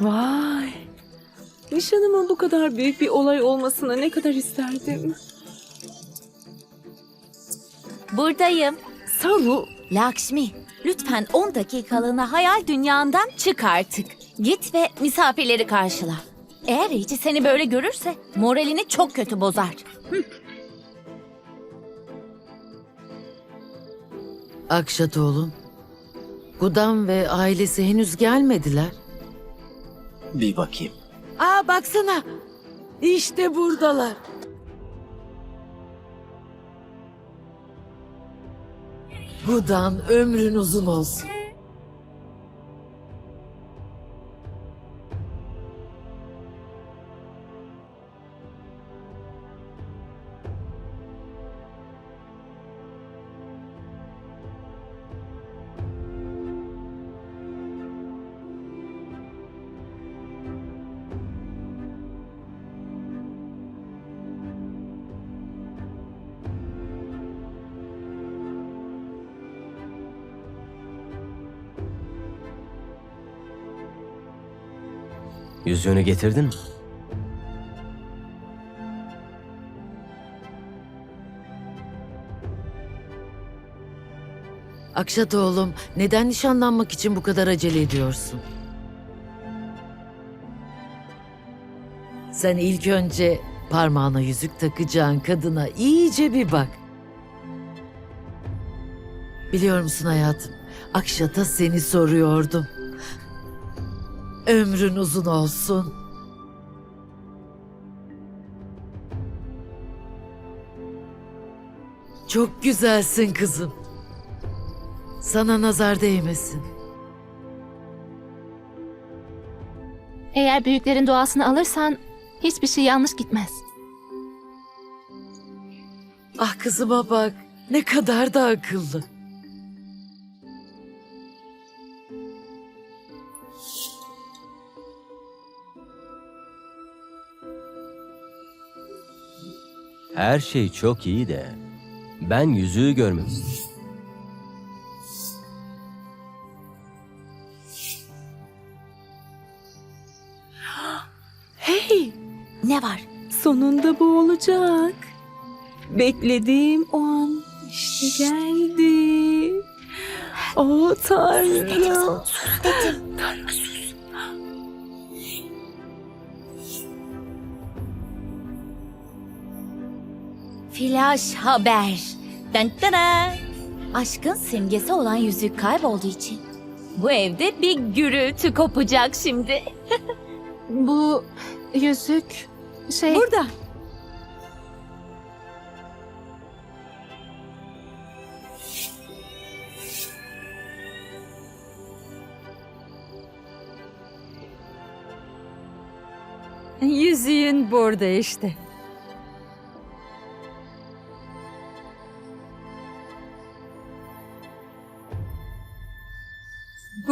Vay. Nişanımın bu kadar büyük bir olay olmasına ne kadar isterdim. Buradayım. Saru, Lakşmi, lütfen 10 dakikalığına hayal dünyandan çık artık. Git ve misafirleri karşıla. Eğer Rici seni böyle görürse moralini çok kötü bozar. Akşat oğlum. Gudam ve ailesi henüz gelmediler. Bir bakayım. Aa baksana. İşte buradalar. Gudam ömrün uzun olsun. Yüzüğünü getirdin mi? Akşat oğlum, neden nişanlanmak için bu kadar acele ediyorsun? Sen ilk önce parmağına yüzük takacağın kadına iyice bir bak. Biliyor musun hayatım, Akşat'a seni soruyordum. Ömrün uzun olsun. Çok güzelsin kızım. Sana nazar değmesin. Eğer büyüklerin duasını alırsan hiçbir şey yanlış gitmez. Ah kızıma bak. Ne kadar da akıllı. Her şey çok iyi de ben yüzüğü görmedim. hey, Ne var? sonunda bu olacak. Beklediğim o an işte geldi. O Tanrım. Tanrım sus. Flash haber. Dın. Aşkın simgesi olan yüzük kaybolduğu için bu evde bir gürültü kopacak şimdi. Bu yüzük şey... Burada. Yüzüğün burada işte.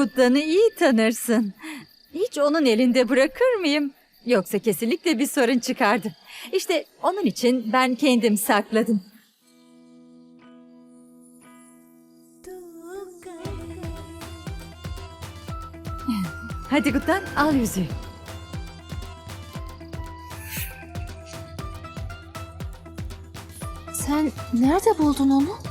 Buddan'ı iyi tanırsın. Hiç onun elinde bırakır mıyım? Yoksa kesinlikle bir sorun çıkardı. İşte onun için ben kendim sakladım. Hadi Guddan al yüzüğü. Sen nerede buldun onu?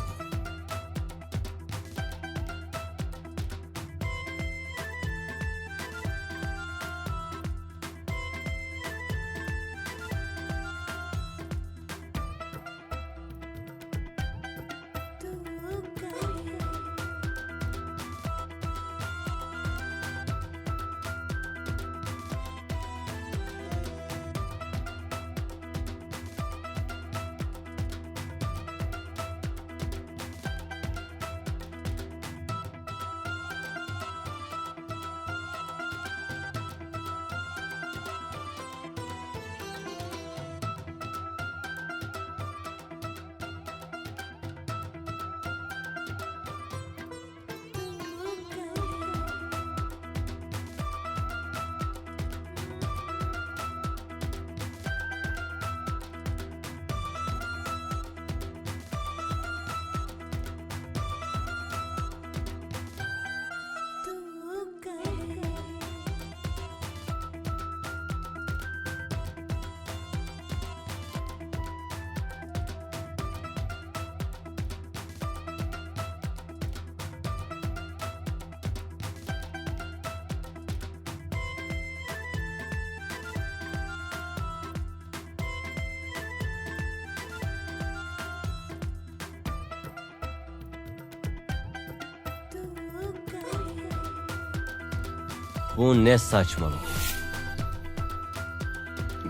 Bu ne saçmalık?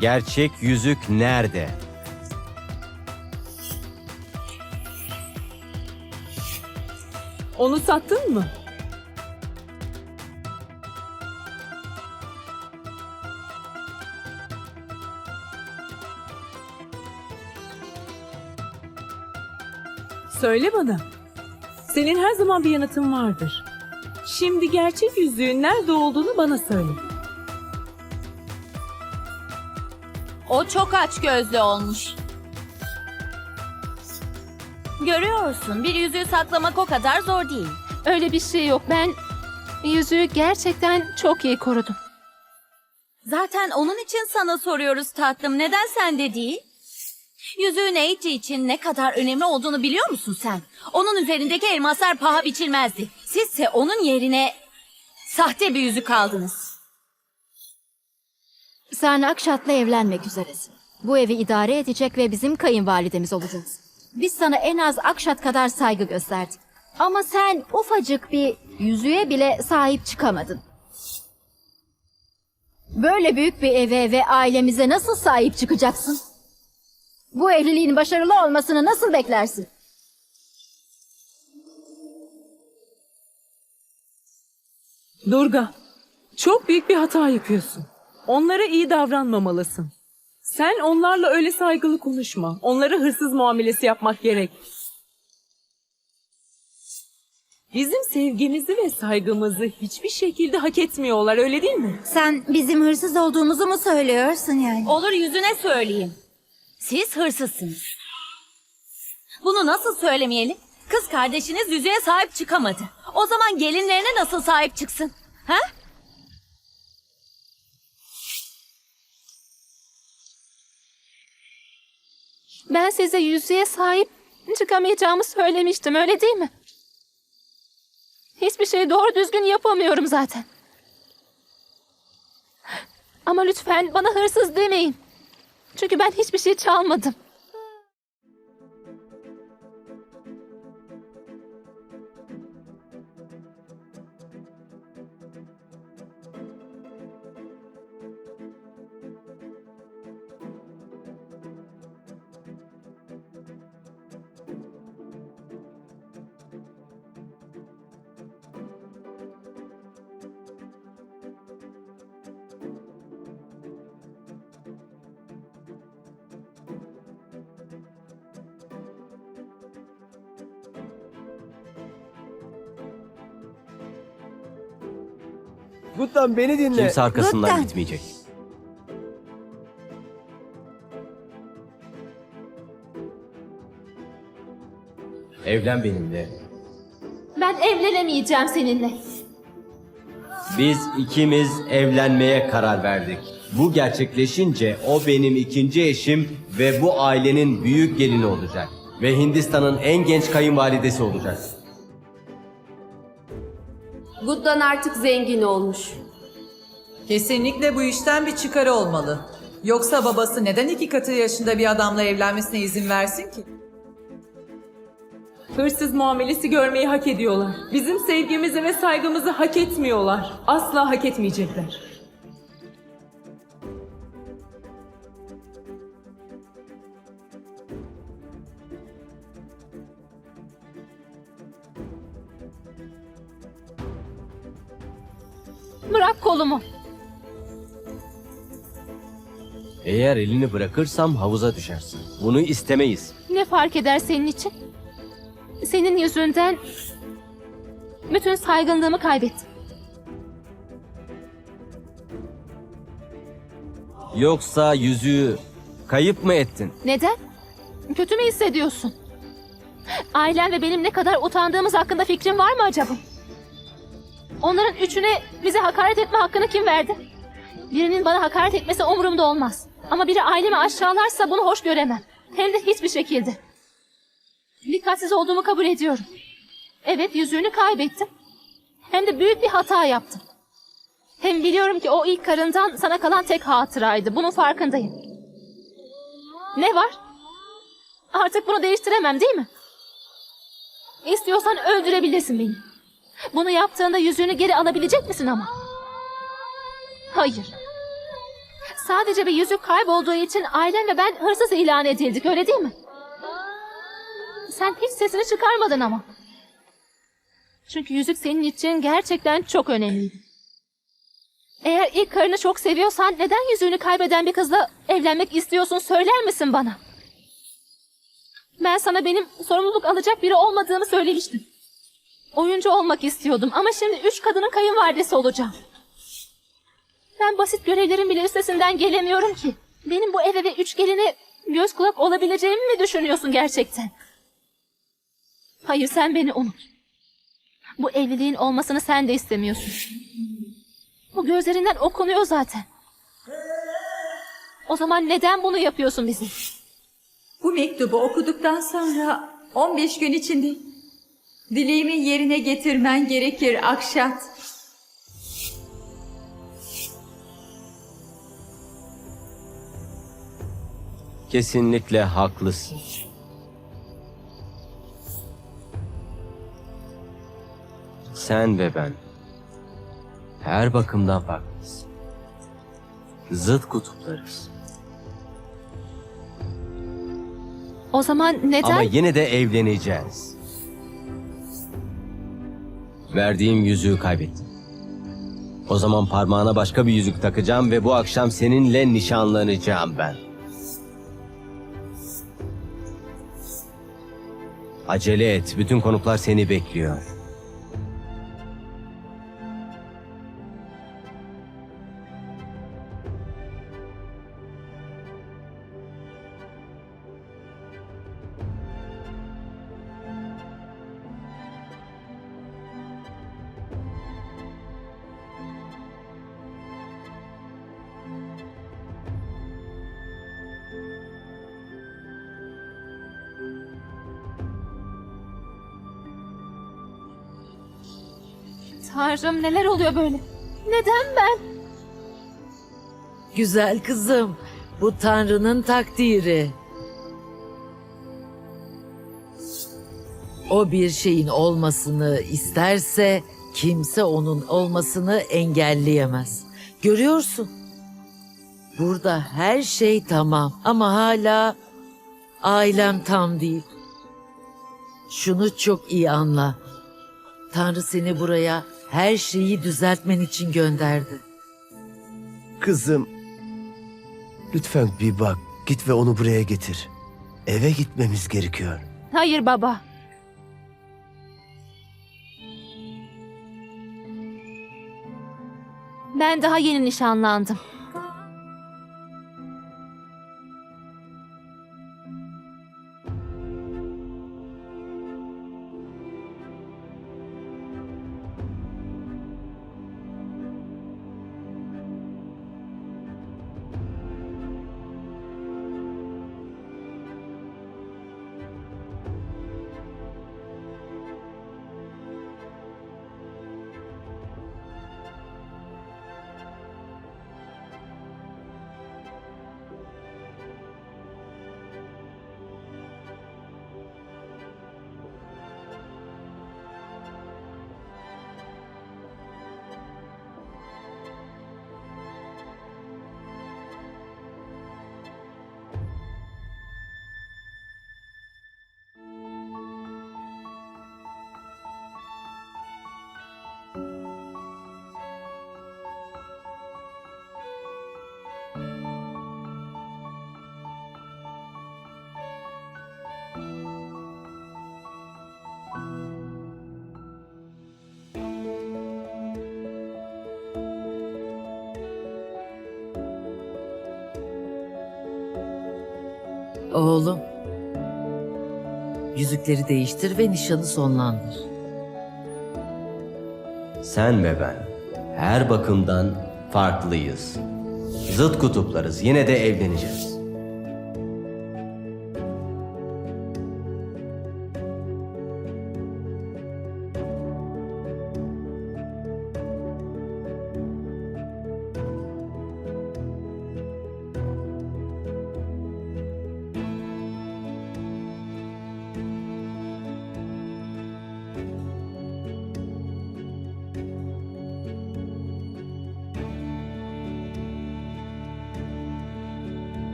Gerçek yüzük nerede? Onu sattın mı? Söyle bana. Senin her zaman bir yanıtın vardır. Şimdi gerçek yüzüğün nerede olduğunu bana söyle. O çok aç gözlü olmuş. Görüyorsun bir yüzüğü saklamak o kadar zor değil. Öyle bir şey yok. Ben yüzüğü gerçekten çok iyi korudum. Zaten onun için sana soruyoruz tatlım. Neden sende değil? Yüzüğün Eiichi için ne kadar önemli olduğunu biliyor musun sen? Onun üzerindeki elmaslar paha biçilmezdi. Sizse onun yerine sahte bir yüzük aldınız. Sen Akşat'la evlenmek üzeresin. Bu evi idare edecek ve bizim kayınvalidemiz olacaksın. Biz sana en az Akşat kadar saygı gösterdik. Ama sen ufacık bir yüzüğe bile sahip çıkamadın. Böyle büyük bir eve ve ailemize nasıl sahip çıkacaksın? Bu evliliğin başarılı olmasını nasıl beklersin? Durga, çok büyük bir hata yapıyorsun. Onlara iyi davranmamalısın. Sen onlarla öyle saygılı konuşma. Onlara hırsız muamelesi yapmak gerek. Bizim sevgimizi ve saygımızı hiçbir şekilde hak etmiyorlar öyle değil mi? Sen bizim hırsız olduğumuzu mu söylüyorsun yani? Olur yüzüne söyleyeyim. Siz hırsızsınız. Bunu nasıl söylemeyelim? Kız kardeşiniz yüzüğe sahip çıkamadı. O zaman gelinlerine nasıl sahip çıksın? Ha? Ben size yüzüğe sahip çıkamayacağımı söylemiştim öyle değil mi? Hiçbir şey doğru düzgün yapamıyorum zaten. Ama lütfen bana hırsız demeyin. Çünkü ben hiçbir şey çalmadım. Guttan beni dinle. Kimse arkasından Lütfen. gitmeyecek. Evlen benimle. Ben evlenemeyeceğim seninle. Biz ikimiz evlenmeye karar verdik. Bu gerçekleşince o benim ikinci eşim ve bu ailenin büyük gelini olacak. Ve Hindistan'ın en genç kayınvalidesi olacak. Guddan artık zengin olmuş. Kesinlikle bu işten bir çıkarı olmalı. Yoksa babası neden iki katı yaşında bir adamla evlenmesine izin versin ki? Hırsız muamelesi görmeyi hak ediyorlar. Bizim sevgimizi ve saygımızı hak etmiyorlar. Asla hak etmeyecekler. Bırak kolumu. Eğer elini bırakırsam havuza düşersin. Bunu istemeyiz. Ne fark eder senin için? Senin yüzünden bütün saygınlığımı kaybettim. Yoksa yüzüğü kayıp mı ettin? Neden? Kötü mü hissediyorsun? Ailem ve benim ne kadar utandığımız hakkında fikrin var mı acaba? Onların üçüne bize hakaret etme hakkını kim verdi? Birinin bana hakaret etmesi umurumda olmaz. Ama biri ailemi aşağılarsa bunu hoş göremem. Hem de hiçbir şekilde. Dikkatsiz olduğumu kabul ediyorum. Evet yüzüğünü kaybettim. Hem de büyük bir hata yaptım. Hem biliyorum ki o ilk karından sana kalan tek hatıraydı. Bunun farkındayım. Ne var? Artık bunu değiştiremem değil mi? İstiyorsan öldürebilirsin beni. Bunu yaptığında yüzüğünü geri alabilecek misin ama? Hayır. Sadece bir yüzük kaybolduğu için ailen ve ben hırsız ilan edildik öyle değil mi? Sen hiç sesini çıkarmadın ama. Çünkü yüzük senin için gerçekten çok önemliydi. Eğer ilk karını çok seviyorsan neden yüzüğünü kaybeden bir kızla evlenmek istiyorsun söyler misin bana? Ben sana benim sorumluluk alacak biri olmadığımı söylemiştim. Oyuncu olmak istiyordum ama şimdi üç kadının kayınvalidesi olacağım. Ben basit görevlerin bile üstesinden gelemiyorum ki. Benim bu eve ve üç geline göz kulak olabileceğimi mi düşünüyorsun gerçekten? Hayır sen beni unut. Bu evliliğin olmasını sen de istemiyorsun. Bu gözlerinden okunuyor zaten. O zaman neden bunu yapıyorsun bizim? Bu mektubu okuduktan sonra 15 gün içinde dileğimi yerine getirmen gerekir Akşat. Kesinlikle haklısın. Sen ve ben her bakımdan farklıyız. Zıt kutuplarız. O zaman neden... Ama yine de evleneceğiz. Verdiğim yüzüğü kaybettim. O zaman parmağına başka bir yüzük takacağım ve bu akşam seninle nişanlanacağım ben. Acele et, bütün konuklar seni bekliyor. Tanrım neler oluyor böyle? Neden ben? Güzel kızım, bu Tanrı'nın takdiri. O bir şeyin olmasını isterse kimse onun olmasını engelleyemez. Görüyorsun. Burada her şey tamam ama hala ailem tam değil. Şunu çok iyi anla. Tanrı seni buraya her şeyi düzeltmen için gönderdi. Kızım. Lütfen bir bak. Git ve onu buraya getir. Eve gitmemiz gerekiyor. Hayır baba. Ben daha yeni nişanlandım. Oğlum. Yüzükleri değiştir ve nişanı sonlandır. Sen ve ben her bakımdan farklıyız. Zıt kutuplarız, yine de evleneceğiz.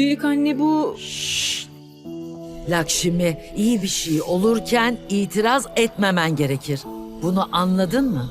Büyük anne bu Lakşimi iyi bir şey olurken itiraz etmemen gerekir. Bunu anladın mı?